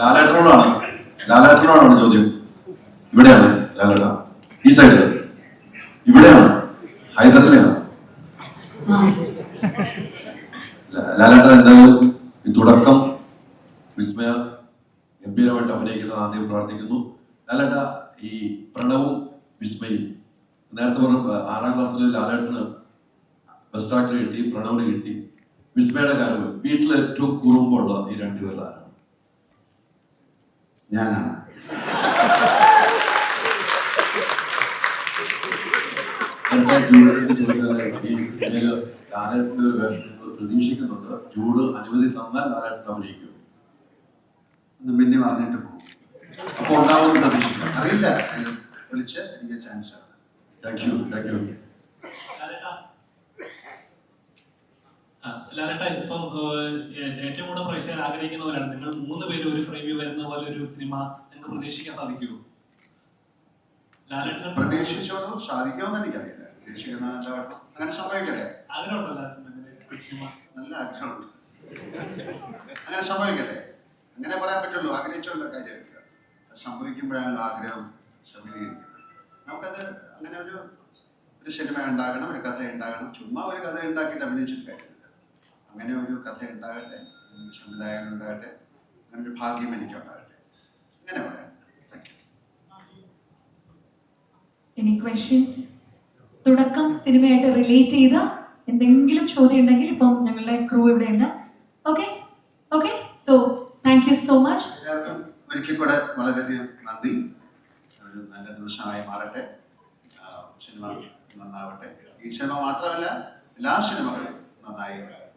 ലാലേട്ടനോടാണ്. ലാലേട്ടനോടാണ് ചോദ്യം. ഇവിടെയാണ് ലാലാട്ട. ഈ സൈഡ് ഇവിടെയാണ്. ഹൈദറിനെയാണ് ലാലാട്ട എന്തായാലും തുടക്കം വിസ്മയ ഗംഭീരമായിട്ട് അഭിനയിക്കണം ആദ്യം പ്രാർത്ഥിക്കുന്നു. ലാലേട്ട ഈ പ്രണവും വിസ്മയും. നേരത്തെ പറഞ്ഞു ആറാം ക്ലാസ്സിൽ ലാലേട്ടന് ബെസ്റ്റ് ആക്ടർ കിട്ടി പ്രണവിന് കിട്ടി. വിസ്മയുടെ കാര്യം വീട്ടിൽ ഏറ്റവും കുറുമ്പുള്ള ഈ രണ്ടുപേരിൽ ആരാണ് ഞാനാണ് നേരത്തെ ജൂഡിനോട് ചോദിച്ചത് ഈ സിനിമയിൽ ലാലേട്ടന്റെ ഒരു വേഷം നിങ്ങൾ പ്രതീക്ഷിക്കുന്നുണ്ട്. ചൂട് അനുമതി തന്നാൽ ലാലേട്ടൻ അഭിനയിക്കും ഒന്ന് പിന്നെ പറഞ്ഞിട്ട് പോകും. അപ്പൊ ഉണ്ടാവുമെന്ന് പ്രതീക്ഷിക്കാം. അറിയില്ല. വിളിച്ച് എനിക്ക് ചാൻസ് ആണ്. താങ്ക് യു താങ്ക് യു ലാലേട്ടാ. ആ, ലാലേട്ടാ ഇപ്പം ഏറ്റവും കൂടുതൽ പ്രേക്ഷകർ ആഗ്രഹിക്കുന്ന പോലെയാണ് നിങ്ങൾ മൂന്ന് പേര് ഒരു ഫ്രെയിമിൽ വരുന്ന പോലെ ഒരു സിനിമ നിങ്ങൾക്ക് പ്രതീക്ഷിക്കാൻ സാധിക്കുമോ ലാലേട്ടന് പ്രതീക്ഷിച്ചോളൂ. സാധിക്കുമെന്ന് എനിക്കറിയില്ല. പ്രതീക്ഷിക്കുന്ന അങ്ങനെ സംഭവിക്കട്ടെ ആഗ്രഹമുണ്ടോ ലാലേട്ടന് അങ്ങനെ സിനിമ നല്ല ആഗ്രഹമുണ്ട്. അങ്ങനെ സംഭവിക്കട്ടെ അങ്ങനെ പറയാൻ പറ്റുള്ളൂ. ആഗ്രഹിച്ചുള്ള കാര്യമില്ല സംഭവിക്കുമ്പോഴാണല്ലോ ആഗ്രഹം സഫലീകരിക്കുന്നത് നമുക്കത് അങ്ങനെ ഒരു ഒരു സിനിമ ഉണ്ടാകണം ഒരു കഥ ഉണ്ടാകണം. ചുമ്മാ ഒരു കഥ ഉണ്ടാക്കിയിട്ട് അഭിനയിച്ചിട്ട് കാര്യമില്ല. അങ്ങനെ ഒരു കഥ ഉണ്ടാകട്ടെ സംവിധായകൻ ഉണ്ടാകട്ടെ അങ്ങനെ ഒരു ഭാഗ്യം എനിക്ക് ഉണ്ടാകട്ടെ അങ്ങനെ പറയാം. എനി ക്വസ്റ്റ്യൻസ് തുടക്കം സിനിമയായിട്ട് റിലേറ്റ് ചെയ്ത എന്തെങ്കിലും ചോദ്യം ഉണ്ടെങ്കിൽ ഇപ്പം ഞങ്ങളുടെ ക്രൂ ഇവിടെ ഉണ്ട് okay okay so thank you so much ഒരിക്കൽ കൂടെ വളരെയധികം നന്ദി. ഒരു നല്ല ദിവസമായി മാറട്ടെ. സിനിമ നന്നാവട്ടെ. ഈ സിനിമ മാത്രമല്ല എല്ലാ സിനിമകളും നന്നായി